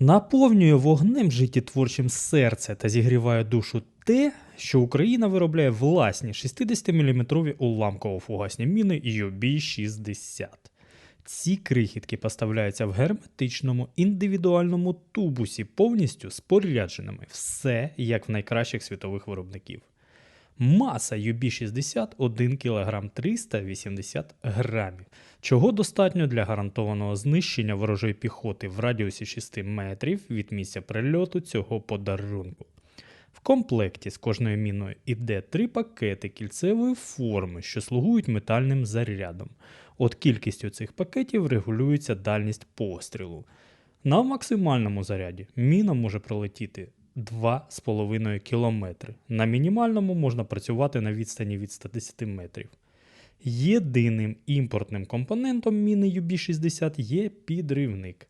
Наповнює вогнем життєтворчим серце та зігріває душу те, що Україна виробляє власні 60-мм уламково-фугасні міни UB-60. Ці крихітки поставляються в герметичному індивідуальному тубусі, повністю спорядженими. Все як в найкращих світових виробників. Маса UB60 1 кг 380 грамів, чого достатньо для гарантованого знищення ворожої піхоти в радіусі 6 метрів від місця прильоту цього подарунку. В комплекті з кожною міною іде три пакети кільцевої форми, що слугують метальним зарядом. От кількістю цих пакетів регулюється дальність пострілу. На максимальному заряді міна може пролетіти 2,5 км. На мінімальному можна працювати на відстані від 110 метрів. Єдиним імпортним компонентом міни UB60 є підривник.